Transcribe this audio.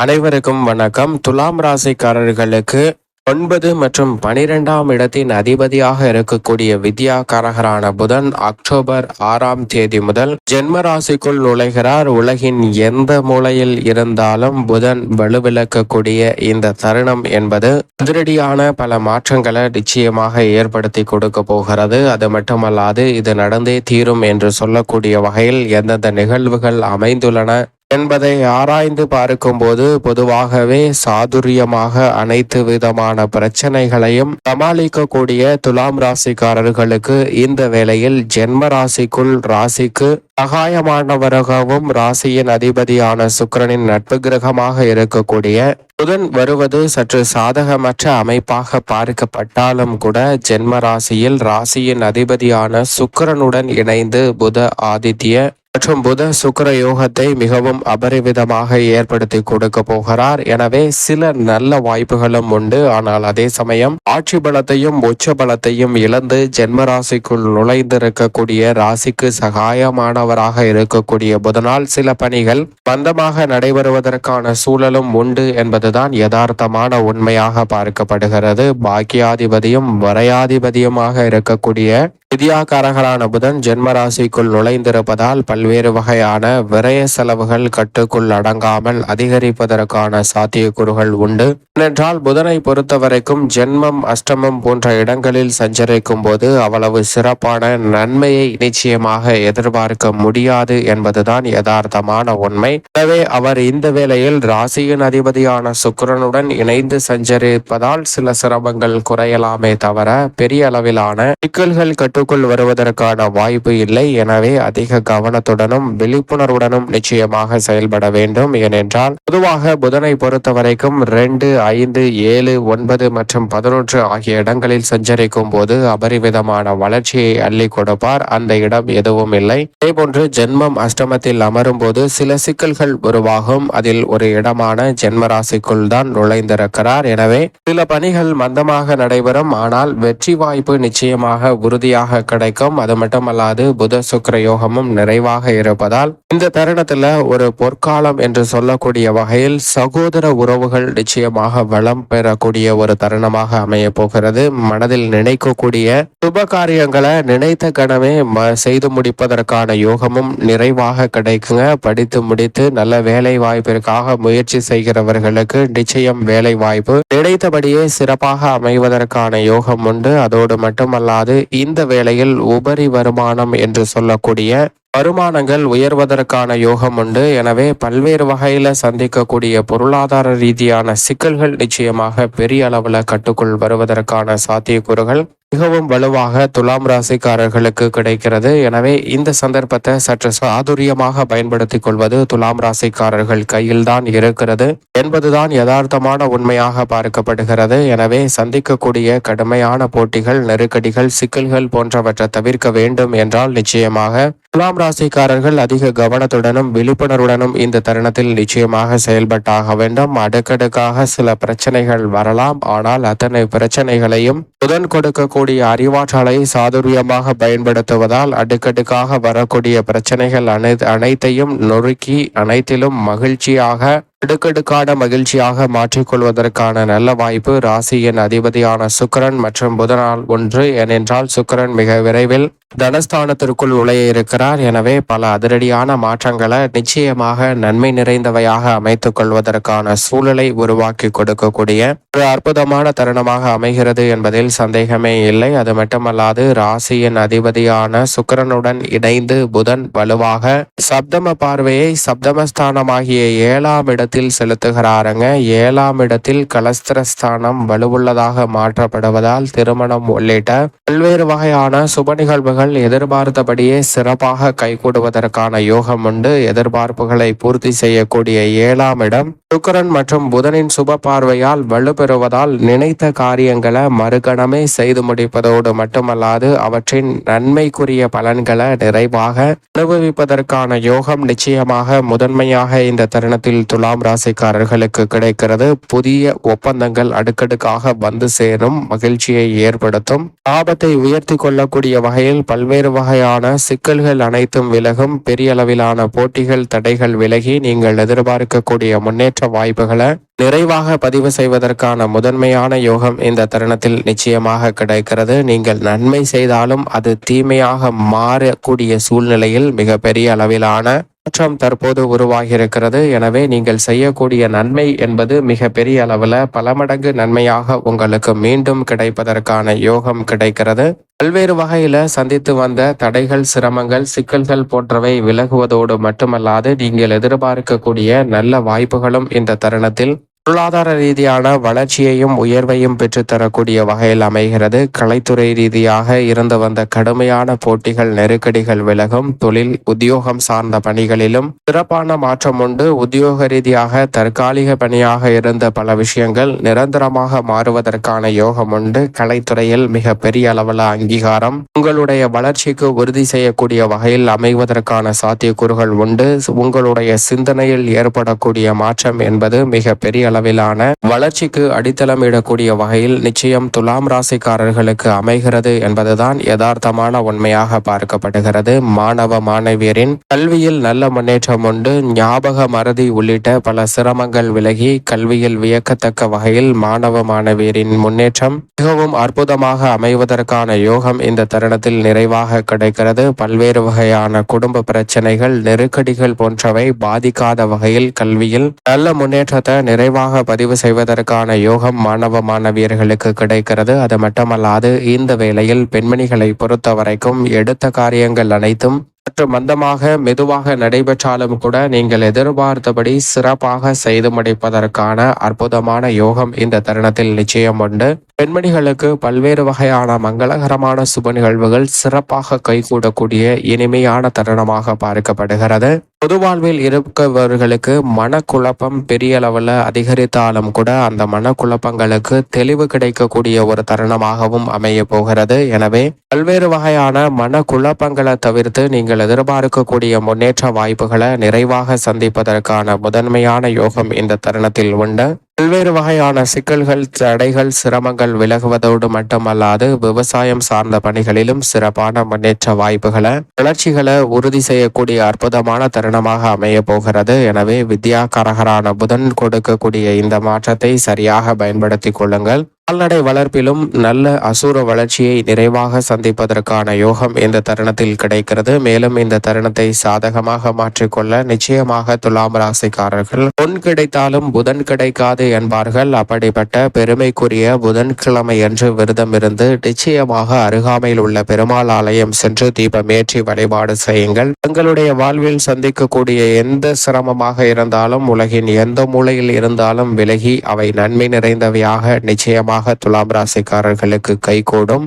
அனைவருக்கும் வணக்கம். துலாம் ராசிக்காரர்களுக்கு ஒன்பது மற்றும் பனிரெண்டாம் இடத்தின் அதிபதியாக இருக்கக்கூடிய வித்யா காரகரான புதன் அக்டோபர் ஆறாம் தேதி முதல் ஜென்ம ராசிக்குள் நுழைகிறார். உலகின் எந்த மூலையில் இருந்தாலும் புதன் வலுவிழக்கக்கூடிய இந்த தருணம் என்பது அதிரடியான பல மாற்றங்களை நிச்சயமாக ஏற்படுத்தி கொடுக்க போகிறது. அது மட்டுமல்லாது இது நடந்தே தீரும் என்று சொல்லக்கூடிய வகையில் எந்தெந்த நிகழ்வுகள் அமைந்துள்ளன என்பதை ஆராய்ந்து பார்க்கும்போது பொதுவாகவே சாதுரியமாக அனைத்து விதமான பிரச்சனைகளையும் சமாளிக்கக்கூடிய துலாம் ராசிக்காரர்களுக்கு இந்த வேளையில் ஜென்ம ராசிக்குள் ராசிக்கு சகாயமானவராகவும் ராசியின் அதிபதியான சுக்கிரனின் நட்பு கிரகமாக இருக்கக்கூடிய புதன் வருவது சற்று சாதகமற்ற அமைப்பாக பார்க்கப்பட்டாலும் கூட ஜென்ம ராசியில் ராசியின் அதிபதியான சுக்கரனுடன் இணைந்து புத ஆதித்ய மற்றும் புத சுக்கர யோகத்தை மிகவும் அபரிவிதமாக ஏற்படுத்தி கொடுக்க போகிறார். எனவே சில நல்ல வாய்ப்புகளும் உண்டு. ஆனால் அதே சமயம் ஆட்சி பலத்தையும் உச்ச பலத்தையும் இழந்து ஜென்ம ராசிக்குள் நுழைந்திருக்கக்கூடிய ராசிக்கு சகாயமானவராக இருக்கக்கூடிய புதனால் சில பணிகள் மந்தமாக நடைபெறுவதற்கான சூழலும் உண்டு என்பதுதான் யதார்த்தமான உண்மையாக பார்க்கப்படுகிறது. பாக்கியாதிபதியும் வரையாதிபதியுமாக இருக்கக்கூடிய விதியாக்காரகரான புதன் ஜென்ம ராசிக்குள் நுழைந்திருப்பதால் பல்வேறு வகையான விரய செலவுகள் கட்டுக்குள் அடங்காமல் அதிகரிப்பதற்கான சாத்தியக்கூறுகள் உண்டு. ஏனென்றால் புதனை பொறுத்தவரைக்கும் ஜென்மம் அஷ்டமம் போன்ற இடங்களில் சஞ்சரிக்கும் போது அவ்வளவு சிறப்பான நன்மையை நிச்சயமாக எதிர்பார்க்க முடியாது என்பதுதான் யதார்த்தமான உண்மை. எனவே அவர் இந்த வேளையில் ராசியின் அதிபதியான சுக்கிரனுடன் இணைந்து சஞ்சரிப்பதால் சில சிரமங்கள் குறையலாமே தவிர பெரிய அளவிலான சிக்கல்கள் கட்டுக்குள் வருவதற்கான வாய்ப்பு இல்லை. எனவே அதிக கவனத்துடனும் விழிப்புணர்வுடனும் நிச்சயமாக செயல்பட வேண்டும். ஏனென்றால் பொதுவாக புதனை பொறுத்த வரைக்கும் ரெண்டு ஐந்து ஏழு ஒன்பது மற்றும் பதினொன்று ஆகிய இடங்களில் சஞ்சரிக்கும் போது அபரிவிதமான வளர்ச்சியை அள்ளி கொடுப்பார். அந்த இடம் எதுவும் இல்லை. அதேபோன்று ஜென்மம் அஷ்டமத்தில் அமரும் போது சில சிக்கல்கள் உருவாகும். அதில் ஒரு இடமான ஜென்மராசிக்குள் தான் நுழைந்திருக்கிறார். எனவே சில பணிகள் மந்தமாக நடைபெறும். ஆனால் வெற்றி வாய்ப்பு நிச்சயமாக உறுதியாக கிடைக்கும். அது மட்டுமல்லாது புத சுக்கிர யோகமும் நிறைவாக இருப்பதால் இந்த தருணத்துல ஒரு பொற்காலம் என்று சொல்லக்கூடிய வகையில் சகோதர உறவுகள் நிச்சயமாக வளம் பெறக்கூடிய ஒரு தருணமாக அமைய போகிறது. மனதில் நினைக்கக்கூடிய சுப காரியங்களை நினைத்த கணமே ம- செய்து முடிப்பதற்கான யோகமும் நிறைவாக கிடைக்குங்க. படித்து முடித்து நல்ல வேலை வாய்ப்பிற்காக முயற்சி செய்கிறவர்களுக்கு நிச்சயம் வேலை வாய்ப்பு நினைத்தபடியே சிறப்பாக அமைவதற்கான யோகம் உண்டு. அதோடு மட்டுமல்லாது இந்த வேளையில் உபரி வருமானம் என்று சொல்லக்கூடிய வருமானங்கள் உயர்வதற்கான யோகம் உண்டு. எனவே பல்வேறு வகையில சந்திக்கக்கூடிய பொருளாதார ரீதியான சிக்கல்கள் நிச்சயமாக பெரிய அளவுல கட்டுக்குள் வருவதற்கான சாத்தியக்கூறுகள். மிகவும் வலுவாக துலாம் ராசிக்காரர்களுக்கு கிடைக்கிறது. எனவே இந்த சந்தர்ப்பத்தை சற்று சாதுரியமாக பயன்படுத்திக் கொள்வது துலாம் ராசிக்காரர்கள் கையில் தான் இருக்கிறது என்பதுதான் யதார்த்தமான உண்மையாக பார்க்கப்படுகிறது. எனவே சந்திக்கக்கூடிய கடுமையான போட்டிகள் நெருக்கடிகள் சிக்கல்கள் போன்றவற்றை தவிர்க்க வேண்டும் என்றால் நிச்சயமாக துலாம் ராசிக்காரர்கள் அதிக கவனத்துடனும் விழிப்புணர்வுடனும் இந்த தருணத்தில் நிச்சயமாக செயல்பட்டாக வேண்டும். அடுக்கடுக்காக சில பிரச்சனைகள் வரலாம். ஆனால் அத்தனை பிரச்சனைகளையும் புதன் கொடுக்கக்கூடிய அறிவாற்றலை சாதுரியமாக பயன்படுத்துவதால் அடுக்கடுக்காக வரக்கூடிய பிரச்சனைகள் அனை அனைத்தையும் நொறுக்கி அனைத்திலும் மகிழ்ச்சியாக அடுக்கடுக்கான மகிழ்ச்சியாக மாற்றிக்கொள்வதற்கான நல்ல வாய்ப்பு ராசியின் அதிபதியான சுக்கிரன் மற்றும் புதனால் ஒன்று. ஏனென்றால் சுக்கரன் மிக விரைவில் தனஸ்தானத்திற்குள் உழைய இருக்கிறார். எனவே பல அதிரடியான மாற்றங்களை நிச்சயமாக நன்மை நிறைந்தவையாக அமைத்துக் கொள்வதற்கான சூழலை உருவாக்கி கொடுக்கக்கூடிய ஒரு அற்புதமான தருணமாக அமைகிறது என்பதில் சந்தேகமே இல்லை. அது மட்டுமல்லாது ராசியின் அதிபதியான சுக்கிரனுடன் இணைந்து புதன் வலுவாக சப்தம பார்வையை சப்தமஸ்தானமாகிய ஏழாம் இடத்தில் செலுத்துகிறாருங்க. ஏழாம் இடத்தில் கலஸ்திரஸ்தானம் வலுவுள்ளதாக மாற்றப்படுவதால் திருமணம் உள்ளிட்ட பல்வேறு வகையான சுப நிகழ்வுகள் எதிர்பார்த்தபடியே சிறப்பாக கைகூடுவதற்கான யோகம் உண்டு. எதிர்பார்ப்புகளை பூர்த்தி செய்யக்கூடிய ஏழாம் இடம் சுக்கரன் மற்றும் புதனின் சுப பார்வையால் வலுப்பெறுவதால் நினைத்த காரியங்களை மறுகணமே செய்து முடிப்பதோடு மட்டுமல்லாது அவற்றின் நன்மைக்குரிய பலன்களை நிறைவாக அனுபவிப்பதற்கான யோகம் நிச்சயமாக முதன்மையாக இந்த தருணத்தில் துலாம் ராசிக்காரர்களுக்கு கிடைக்கிறது. புதிய ஒப்பந்தங்கள் அடுக்கடுக்காக வந்து சேரும் மகிழ்ச்சியை ஏற்படுத்தும். ஆபத்தை உயர்த்தி கொள்ளக்கூடிய வகையில் பல்வேறு வகையான சிக்கல்கள் அனைத்தும் விலகும். பெரிய அளவிலான போட்டிகள் தடைகள் விலகி நீங்கள் எதிர்பார்க்கக்கூடிய முன்னேற்ற முன்னேற்ற வாய்ப்புகளை நிறைவாக பதிவு செய்வதற்கான முதன்மையான யோகம் இந்த தருணத்தில் நிச்சயமாக கிடைக்கிறது. நீங்கள் நன்மை செய்தாலும் அது தீமையாக மாறக்கூடிய சூழ்நிலையில் மிகப்பெரிய அளவிலான மாற்றம் தற்போது உருவாகியிருக்கிறது. எனவே நீங்கள் செய்யக்கூடிய நன்மை என்பது மிக பெரிய அளவில் பல மடங்கு நன்மையாக உங்களுக்கு மீண்டும் கிடைப்பதற்கான யோகம் கிடைக்கிறது. பல்வேறு வகையில சந்தித்து வந்த தடைகள் சிரமங்கள் சிக்கல்கள் போன்றவை விலகுவதோடு மட்டுமல்லாது நீங்கள் எதிர்பார்க்கக்கூடிய நல்ல வாய்ப்புகளும் இந்த தருணத்தில் பொருளாதார ரீதியான வளர்ச்சியையும் உயர்வையும் பெற்றுத்தரக்கூடிய வகையில் அமைகிறது. கலைத்துறை ரீதியாக இருந்து வந்த கடுமையான போட்டிகள் நெருக்கடிகள் விலகும். தொழில் உத்தியோகம் சார்ந்த பணிகளிலும் சிறப்பான மாற்றம் உண்டு. உத்தியோக ரீதியாக தற்காலிக பணியாக இருந்த பல விஷயங்கள் நிரந்தரமாக மாறுவதற்கான யோகம் உண்டு. கலைத்துறையில் மிக பெரிய அளவில் அங்கீகாரம். உங்களுடைய வளர்ச்சிக்கு உறுதி செய்யக்கூடிய வகையில் அமைவதற்கான சாத்தியக்கூறுகள் உண்டு. உங்களுடைய சிந்தனையில் ஏற்படக்கூடிய மாற்றம் என்பது மிக பெரிய அளவிலான வளர்ச்சிக்கு அடித்தளம் இடக்கூடிய வகையில் நிச்சயம் துலாம் ராசிக்காரர்களுக்கு அமைகிறது என்பதுதான் யதார்த்தமான உண்மையாக பார்க்கப்படுகிறது. மாணவ மாணவியரின் கல்வியில் நல்ல முன்னேற்றம் உண்டு. ஞாபக மறதி உள்ளிட்ட பல சிரமங்கள் விலகி கல்வியில் வியக்கத்தக்க வகையில் மாணவ மாணவியரின் முன்னேற்றம் மிகவும் அற்புதமாக அமைவதற்கான யோகம் இந்த தருணத்தில் நிறைவாக கிடைக்கிறது. பல்வேறு வகையான குடும்ப பிரச்சனைகள் நெருக்கடிகள் போன்றவை பாதிக்காத வகையில் கல்வியில் நல்ல முன்னேற்றத்தை நிறைவாக பதிவு செய்வதற்கான யோகம் மாணவ மாணவியர்களுக்கு கிடைக்கிறது. அது மட்டுமல்லாது இந்த வேளையில் பெண்மணிகளை பொறுத்த வரைக்கும் எடுத்த காரியங்கள் அனைத்தும் சற்று மந்தமாக மெதுவாக நடைபெற்றாலும் கூட நீங்கள் எதிர்பார்த்தபடி சிறப்பாக செய்து முடிப்பதற்கான அற்புதமான யோகம் இந்த தருணத்தில் நிச்சயம் உண்டு. பெண்மணிகளுக்கு பல்வேறு வகையான மங்களகரமான சுப நிகழ்வுகள் சிறப்பாக கைகூடக்கூடிய இனிமையான தருணமாக பார்க்கப்படுகிறது. பொது வாழ்வில் இருக்கவர்களுக்கு மனக்குழப்பம் பெரிய அளவில் அதிகரித்தாலும் கூட அந்த மனக்குழப்பங்களுக்கு தெளிவு கிடைக்கக்கூடிய ஒரு தருணமாகவும் அமைய போகிறது. எனவே பல்வேறு வகையான மனக்குழப்பங்களை தவிர்த்து நீங்கள் எதிர்பார்க்கக்கூடிய முன்னேற்ற வாய்ப்புகளை நிறைவாக சந்திப்பதற்கான முதன்மையான யோகம் இந்த தருணத்தில் உண்டு. பல்வேறு வகையான சிக்கல்கள் தடைகள் சிரமங்கள் விலகுவதோடு மட்டுமல்லாது விவசாயம் சார்ந்த பணிகளிலும் சிறப்பான முன்னேற்ற வாய்ப்புகளை வளர்ச்சிகளை உறுதி செய்யக்கூடிய அற்புதமான தருணமாக அமைய போகிறது. எனவே வித்யா கரகரான புதன் கொடுக்கக்கூடிய இந்த மாற்றத்தை சரியாக பயன்படுத்திக் கொள்ளுங்கள். கால்நடை வளர்ப்பிலும் நல்ல அசுர வளர்ச்சியை நிறைவாக சந்திப்பதற்கான யோகம் இந்த தருணத்தில் கிடைக்கிறது. மேலும் இந்த தருணத்தை சாதகமாக மாற்றிக்கொள்ள நிச்சயமாக துலாம் ராசிக்காரர்கள் பொன் கிடைத்தாலும் புதன் கிடைக்காது என்பார்கள். அப்படிப்பட்ட பெருமைக்குரிய புதன்கிழமை என்று விரதம் இருந்து நிச்சயமாக அருகாமையில் உள்ள பெருமாள் ஆலயம் சென்று தீபம் ஏற்றி வழிபாடு செய்யுங்கள். தங்களுடைய வாழ்வில் சந்திக்கக்கூடிய எந்த சிரமமாக இருந்தாலும் உலகின் எந்த மூலையில் இருந்தாலும் விலகி அவை நன்மை நிறைந்தவையாக நிச்சயமாக நிச்சயமாக துலாம் ராசிக்காரர்களுக்கு கைகூடும்.